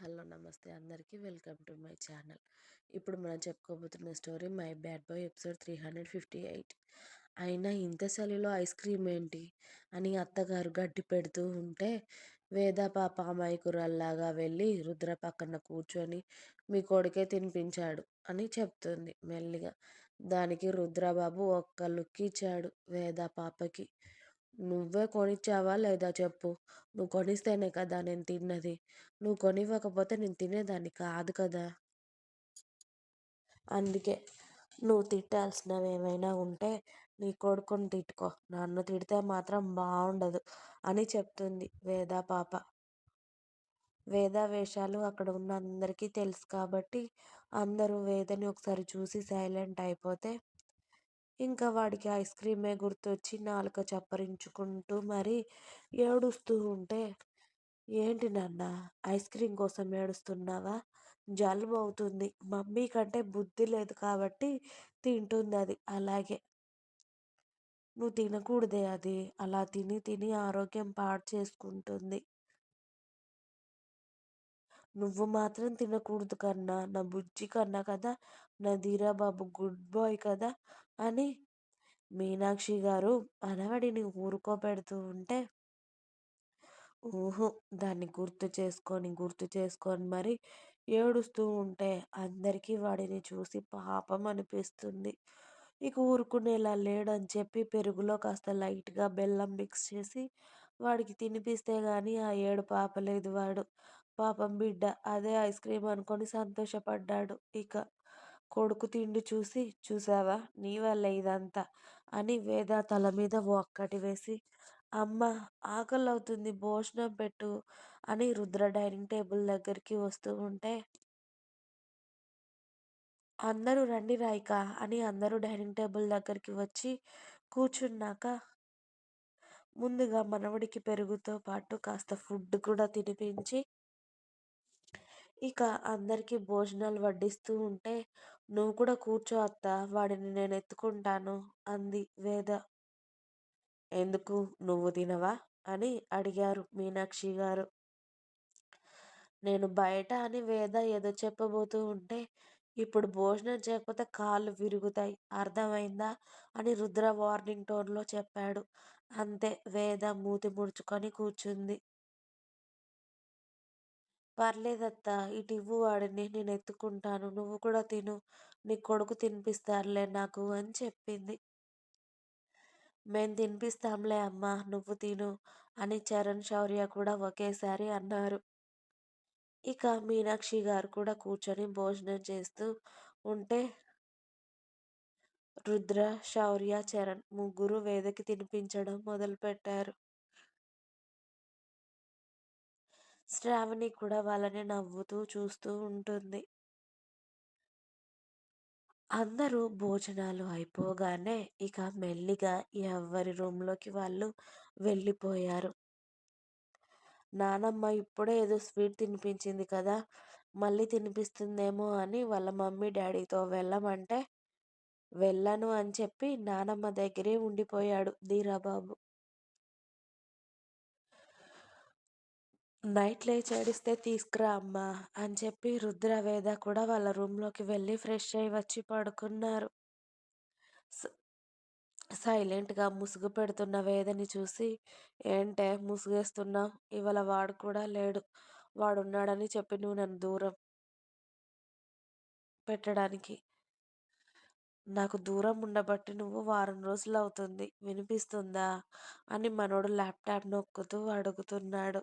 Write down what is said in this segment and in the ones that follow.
Hello నమస్తే అందరికీ. Welcome to my channel. ఇప్పుడు మనం చెప్పుకోబోతున్న story my bad boy episode three hundred fifty eight. అయినా ఇంత చలిలో ఐస్ క్రీమ్ ఏంటి? అని అత్తగారు గడ్డి పెడుతూ ఉంటే వేద పాప అమాయకురాల్లాగా వెళ్ళి రుద్ర పక్కన కూర్చొని మీ కొడుకే తినిపించాడు అని చెప్తుంది మెల్లిగా. దానికి రుద్రబాబు ఒక్క లుక్ ఇచ్చాడు వేద పాపకి. నువ్వే కొనిచ్చావా లేదా చెప్పు. నువ్వు కొనిస్తేనే కదా నేను తిన్నది. నువ్వు కొనివ్వకపోతే నేను తినేదాన్ని కాదు కదా. అందుకే నువ్వు తిట్టాల్సినవి ఏమైనా ఉంటే నీ కొడుకుని తిట్టుకో. నన్ను తిడితే మాత్రం బాగుండదు అని చెప్తుంది వేద పాప. వేద వేషాలు అక్కడ ఉన్న అందరికీ తెలుసు కాబట్టి అందరూ వేదని ఒకసారి చూసి సైలెంట్ అయిపోతే ఇంకా వాడికి ఐస్ క్రీమే గుర్తొచ్చి నాలుక చప్పరించుకుంటూ మరి ఏడుస్తూ ఉంటే ఏంటి నాన్న ఐస్ క్రీమ్ కోసం ఏడుస్తున్నావా? జలుబు అవుతుంది. మమ్మీ కంటే బుద్ధి లేదు కాబట్టి తింటుంది అది అలాగే. నువ్వు తినకూడదే అది. అలా తిని తిని ఆరోగ్యం పాడు చేసుకుంటుంది. నువ్వు మాత్రం తినకూడదు కన్నా నా బుజ్జి కన్నా కదా నా ధీరాబాబు గుడ్ బాయ్ కదా అని మీనాక్షి గారు అనవడిని ఊరుకోబెడుతూ ఉంటే ఊహు దాన్ని గుర్తు చేసుకొని గుర్తు చేసుకొని మరి ఏడుస్తూ ఉంటే అందరికీ వాడిని చూసి పాపం అనిపిస్తుంది. ఇక ఊరుకునేలా లేడని చెప్పి పెరుగులో కాస్త లైట్గా బెల్లం మిక్స్ చేసి వాడికి తినిపిస్తే కానీ ఆ ఏడు పాపలేదు వాడు. పాపం బిడ్డ అదే ఐస్ క్రీమ్ అనుకొని సంతోషపడ్డాడు. ఇక కొడుకు తిండి చూసి చూసావా? నీ వల్ల ఇదంతా అని వేద తల మీద ఒక్కటి వేసి అమ్మ ఆకలి అవుతుంది భోజనం పెట్టు అని రుద్ర డైనింగ్ టేబుల్ దగ్గరికి వస్తూ ఉంటే అందరూ రండి రాయిక అని అందరూ డైనింగ్ టేబుల్ దగ్గరికి వచ్చి కూర్చున్నాక ముందుగా మనవడికి పెరుగుతో పాటు కాస్త ఫుడ్ కూడా తినిపించి ఇక అందరికీ భోజనాలు వడ్డిస్తూ ఉంటే నువ్వు కూడా కూర్చో అత్త వాడిని నేను ఎత్తుకుంటాను అంది వేద. ఎందుకు? నువ్వు తినవా? అని అడిగారు మీనాక్షి గారు. నేను బయట అని వేద ఏదో చెప్పబోతూ ఉంటే ఇప్పుడు భోజనం చేయకపోతే కాళ్ళు విరుగుతాయి అర్థమైందా? అని రుద్ర వార్నింగ్ టోన్లో చెప్పాడు. అంతే వేద మూతి ముడుచుకొని కూర్చుంది. పర్లేదత్తా ఇటు ఇవ్వు వాడిని నేను ఎత్తుకుంటాను. నువ్వు కూడా తిను. నీ కొడుకు తినిపిస్తారులే నాకు అని చెప్పింది. మేం తినిపిస్తాంలే అమ్మా నువ్వు తిను అని చరణ్ శౌర్య కూడా ఒకేసారి అన్నారు. ఇక మీనాక్షి గారు కూడా కూర్చొని భోజనం చేస్తూ ఉంటే రుద్ర శౌర్య చరణ్ ముగ్గురు వేదకి తినిపించడం మొదలుపెట్టారు. శ్రావణి కూడా వాళ్ళని నవ్వుతూ చూస్తూ ఉంటుంది. అందరూ భోజనాలు అయిపోగానే ఇక మెల్లిగా ఎవరి రూమ్లోకి వాళ్ళు వెళ్ళిపోయారు. నానమ్మ ఇప్పుడే ఏదో స్వీట్ తినిపించింది కదా మళ్ళీ తినిపిస్తుందేమో అని వాళ్ళ మమ్మీ డాడీతో వెళ్ళమంటే వెళ్ళను అని చెప్పి నానమ్మ దగ్గరే ఉండిపోయాడు ధీరాబాబు. నైట్ లేచి ఏడిస్తే తీసుకురా అమ్మా అని చెప్పి రుద్రవేద కూడా వాళ్ళ రూమ్లోకి వెళ్ళి ఫ్రెష్ అయ్యి వచ్చి పడుకున్నారు. సైలెంట్గా ముసుగు పెడుతున్న వేదని చూసి ఏంటే ముసుగేస్తున్నావు ఇవాళ వాడు కూడా లేడు. వాడున్నాడని చెప్పి నువ్వు నన్ను దూరం పెట్టడానికి. నాకు దూరం ఉండబట్టి నువ్వు వారం రోజులు అవుతుంది వినిపిస్తుందా? అని మనోడు ల్యాప్టాప్ నొక్కుతూ అడుగుతున్నాడు.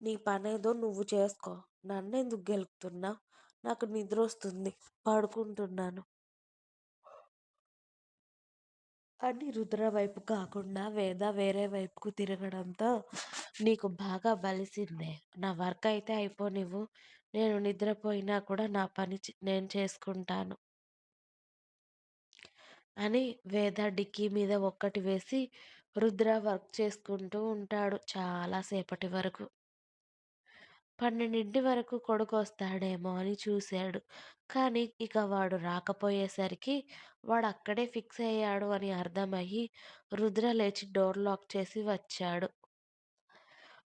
నీ పనేదో నువ్వు చేసుకో. నన్నెందుకు గెలుపుతున్నా? నాకు నిద్ర వస్తుంది పడుకుంటున్నాను. అని రుద్ర వైపు కాకుండా వేద వేరే వైపుకు తిరగడంతో నీకు బాగా బలిసిందే. నా వర్క్ అయితే అయిపోనివ్వు. నేను నిద్రపోయినా కూడా నా పని నేను చేసుకుంటాను. అని వేద డిక్కీ మీద ఒక్కటి వేసి రుద్ర వర్క్ చేసుకుంటూ ఉంటాడు చాలాసేపటి వరకు. పన్నెండింటి వరకు కొడుకు వస్తాడేమో అని చూశాడు. కానీ ఇక వాడు రాకపోయేసరికి వాడు అక్కడే ఫిక్స్ అయ్యాడు అని అర్థమయ్యి రుద్ర లేచి డోర్ లాక్ చేసి వచ్చాడు.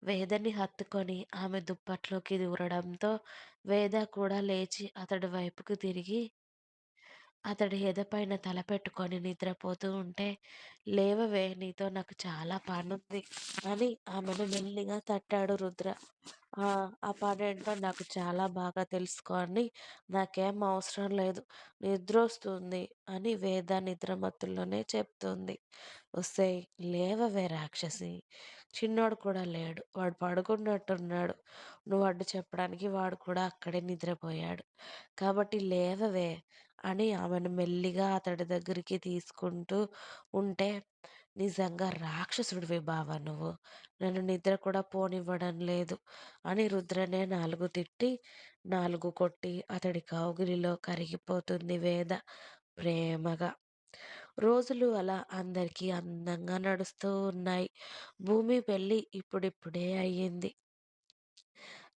వేదని హత్తుకొని ఆమె దుప్పట్లోకి దూరడంతో వేద కూడా లేచి అతడి వైపుకు తిరిగి అతడి ఎదపైన తల పెట్టుకొని నిద్రపోతూ ఉంటే లేవవే నీతో నాకు చాలా పనుంది అని ఆమెను మెల్లిగా తట్టాడు రుద్ర. ఆ! ఆ పనేంటో నాకు చాలా బాగా తెలుసుకొని నాకేం అవసరం లేదు. నిద్రొస్తుంది అని వేద నిద్రమత్తులోనే చెప్తుంది. ఒసేయ్ లేవవే రాక్షసి. చిన్నోడు కూడా లేడు. వాడు పడుకున్నట్టున్నాడు. నువ్వు అడ్డు చెప్పడానికి వాడు కూడా అక్కడే నిద్రపోయాడు. కాబట్టి లేవవే అని ఆమెను మెల్లిగా అతడి దగ్గరికి తీసుకుంటూ ఉంటే నిజంగా రాక్షసుడివి బావ నువ్వు. నన్ను నిద్ర కూడా పోనివ్వడం లేదు. అని రుద్రనే నాలుగు తిట్టి నాలుగు కొట్టి అతడి కౌగిలిలో కరిగిపోతుంది వేద ప్రేమగా. రోజులు అలా అందరికీ అందంగా నడుస్తూ ఉన్నాయి. భూమి పెళ్ళి ఇప్పుడిప్పుడే అయ్యింది.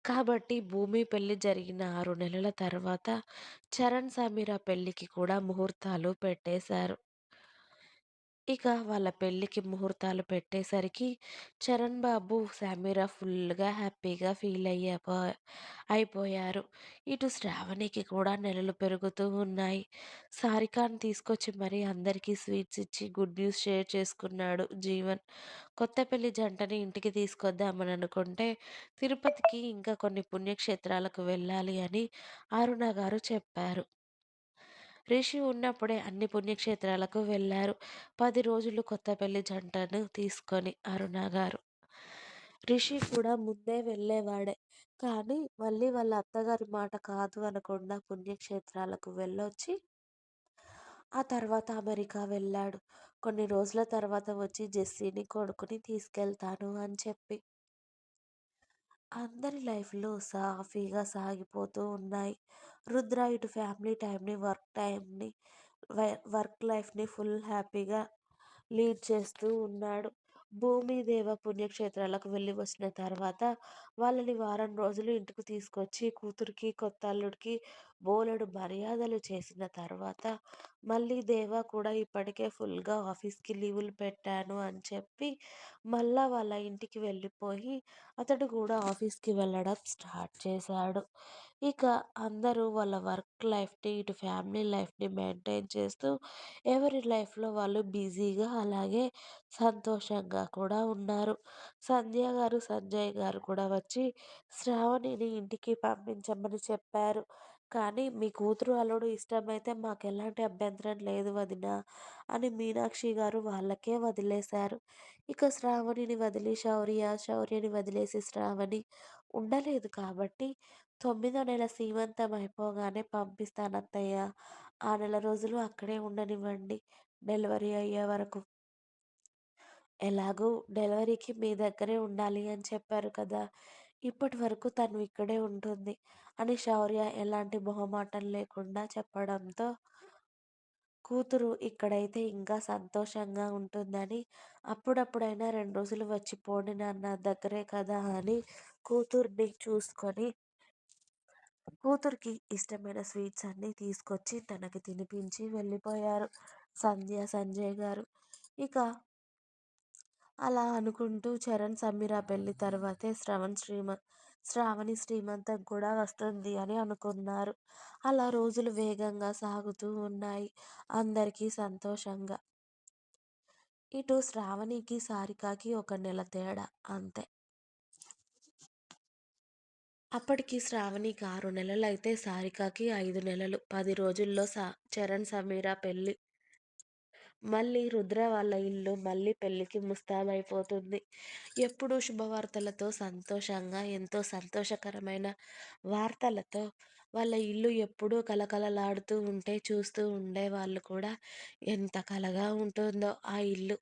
కాబట్టి భూమి పెళ్ళి జరిగిన ఆరు నెలల తర్వాత చరణ్ సమీర పెళ్ళికి కూడా ముహూర్తాలు పెట్టేశారు. ఇక వాళ్ళ పెళ్ళికి ముహూర్తాలు పెట్టేసరికి చరణ్ బాబు సమీర ఫుల్గా హ్యాపీగా ఫీల్ అయ్యపో అయిపోయారు. ఇటు శ్రావణికి కూడా నెలలు పెరుగుతూ ఉన్నాయి. సారికాను తీసుకొచ్చి మరీ అందరికీ స్వీట్స్ ఇచ్చి గుడ్ న్యూస్ షేర్ చేసుకున్నాడు జీవన్. కొత్త పెళ్ళి జంటని ఇంటికి తీసుకొద్దామని అనుకుంటే తిరుపతికి ఇంకా కొన్ని పుణ్యక్షేత్రాలకు వెళ్ళాలి అని అరుణ గారు చెప్పారు. రిషి ఉన్నప్పుడే అన్ని పుణ్యక్షేత్రాలకు వెళ్ళారు. పది రోజులు కొత్త పెళ్ళి జంటను తీసుకొని అరుణ గారు. రిషి కూడా ముందే వెళ్ళేవాడే. కానీ మళ్ళీ వాళ్ళ అత్తగారి మాట కాదు అనకుండా పుణ్యక్షేత్రాలకు వెళ్ళొచ్చి ఆ తర్వాత అమెరికా వెళ్ళాడు. కొన్ని రోజుల తర్వాత వచ్చి జెస్సీని కొడుకుని తీసుకెళ్తాను అని చెప్పి. అందరి లైఫ్‌లో సాఫీగా సాగిపోతూ ఉన్నాయి. రుద్ర ఇటు ఫ్యామిలీ టైంని వర్క్ టైంని వర్క్ లైఫ్‌ని ఫుల్ హ్యాపీగా లీడ్ చేస్తూ ఉన్నాడు. భూమిదేవ పుణ్యక్షేత్రాలకు వెళ్ళి వచ్చిన తర్వాత వాళ్ళని వారం రోజులు ఇంటికి తీసుకొచ్చి కూతురికి, కొత్త అల్లుడికి బోలెడు మర్యాదలు చేసిన తర్వాత మళ్ళీ దేవ కూడా ఇప్పటికే ఫుల్‌గా ఆఫీస్‌కి లీవులు పెట్టాను అని చెప్పి మళ్ళా వాళ్ళ ఇంటికి వెళ్ళిపోయి అతడు కూడా ఆఫీస్‌కి వెళ్ళడం స్టార్ట్ చేశాడు. ఇక అందరూ వాళ్ళ వర్క్ లైఫ్‌ని, ఇటు ఫ్యామిలీ లైఫ్‌ని మెయింటైన్ చేస్తూ ఎవరి లైఫ్‌లో వాళ్ళు బిజీగా అలాగే సంతోషంగా కూడా ఉన్నారు. సంధ్య గారు, సంజయ్ గారు కూడా వచ్చి శ్రావణిని ఇంటికి పంపించమని చెప్పారు. కానీ మీ కూతురు, అల్లుడు ఇష్టమైతే మాకు ఎలాంటి అభ్యంతరం లేదు వదినా అని మీనాక్షి గారు వాళ్ళకే వదిలేశారు. ఇక శ్రావణిని వదిలి శౌర్య, శౌర్యని వదిలేసి శ్రావణి ఉండలేదు కాబట్టి తొమ్మిదో నెల సీమంతం అయిపోగానే పంపిస్తానత్తయ్య. ఆ నెల రోజులు అక్కడే ఉండనివ్వండి డెలివరీ అయ్యే వరకు. ఎలాగూ డెలివరీకి మీ దగ్గరే ఉండాలి అని చెప్పారు కదా! ఇప్పటి వరకు తను ఇక్కడే ఉంటుంది అని శౌర్య ఎలాంటి మొహమాటం లేకుండా చెప్పడంతో కూతురు ఇక్కడైతే ఇంకా సంతోషంగా ఉంటుందని అప్పుడప్పుడైనా రెండు రోజులు వచ్చి పోండి నాన్న దగ్గరే కదా అని కూతుర్ని చూసుకొని కూతురికి ఇష్టమైన స్వీట్స్ అన్నీ తీసుకొచ్చి తనకి తినిపించి వెళ్ళిపోయారు సంధ్య సంజయ్ గారు. ఇక అలా అనుకుంటూ చరణ్ సమీర పెళ్ళి తర్వాతే శ్రవణ్ శ్రీమ శ్రావణి శ్రీమంతం కూడా వస్తుంది అని అనుకున్నారు. అలా రోజులు వేగంగా సాగుతూ ఉన్నాయి. అందరికీ సంతోషంగా. ఇటు శ్రావణికి సారికాకి ఒక నెల తేడా. అంతే. అప్పటికి శ్రావణికి ఆరు నెలలైతే సారికాకి ఐదు నెలలు. పది రోజుల్లో సా చరణ్ సమీర పెళ్ళి మళ్ళీ రుద్ర వాళ్ళ ఇల్లు మళ్ళీ పెళ్ళికి ముస్తాబైపోతుంది. ఎప్పుడూ శుభవార్తలతో సంతోషంగా ఎంతో సంతోషకరమైన వార్తలతో వాళ్ళ ఇల్లు ఎప్పుడూ కలకలలాడుతూ ఉంటే చూస్తూ ఉండే వాళ్ళు కూడా ఎంత కలగా ఉంటుందో ఆ ఇల్లు.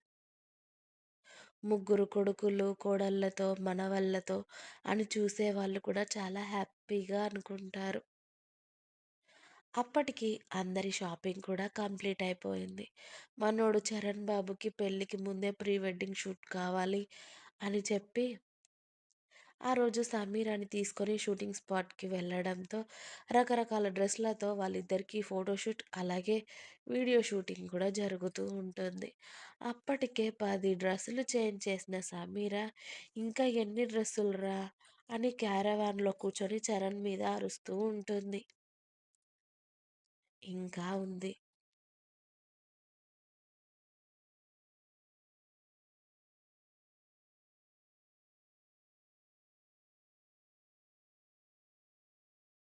ముగ్గురు కొడుకులు కోడళ్ళతో మనవళ్ళతో అని చూసే వాళ్ళు కూడా చాలా హ్యాపీగా అనుకుంటారు. అప్పటికి అందరి షాపింగ్ కూడా కంప్లీట్ అయిపోయింది మనోడు చరణ్ బాబుకి పెళ్ళికి ముందే ప్రీ వెడ్డింగ్ షూట్ కావాలి అని చెప్పి ఆ రోజు సమీరాని తీసుకొని షూటింగ్ స్పాట్‌కి వెళ్ళడంతో రకరకాల డ్రెస్‌లతో వాళ్ళిద్దరికీ ఫోటోషూట్ అలాగే వీడియో షూటింగ్ కూడా జరుగుతూ ఉంటుంది. అప్పటికే పది డ్రెస్సులు చేంజ్ చేసిన సమీర ఇంకా ఎన్ని డ్రెస్సులురా అని క్యారవాన్‌లో కూర్చొని చరణ్ మీద అరుస్తూ ఉంటుంది. ఇంకా ఉంది.